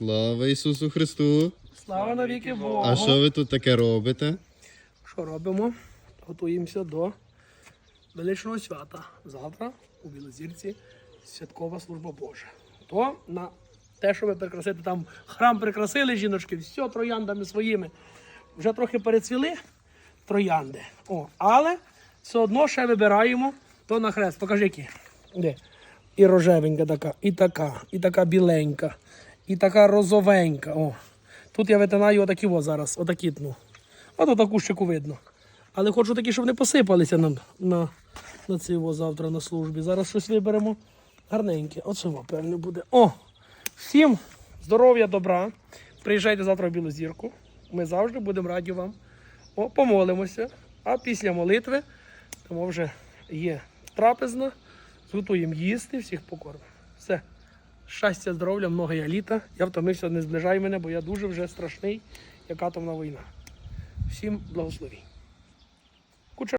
Слава Ісусу Христу! Слава навіки Богу. А що ви тут таке робите? Що робимо? Готуємося до величного свята. Завтра у Білозірці святкова служба Божа. То на те, щоб прикрасити там храм прикрасили жіночки, все трояндами своїми. Вже трохи перецвіли троянди. О, але все одно ще вибираємо то на хрест. Покажи які. Де? І рожевенька така, і така, і така біленька, і така розовенька. О. Тут я витинаю отакі о зараз, отакі тну. От отаку щеку видно. Але хочу такі, щоб не посипалися нам на, на циво завтра на службі. Зараз щось виберемо. Гарненьке. Оце певне буде. О! Всім здоров'я, добра. Приїжджайте завтра в Білу зірку. Ми завжди будемо раді вам. О, помолимося. А після молитви, тому вже є трапезна, зготуємо їсти, всіх покормимо. Все. Щастя, здоров'я, много я літа. Я втомився, не зближай мене, бо я дуже вже страшний, як атомна війна. Всім благословінь.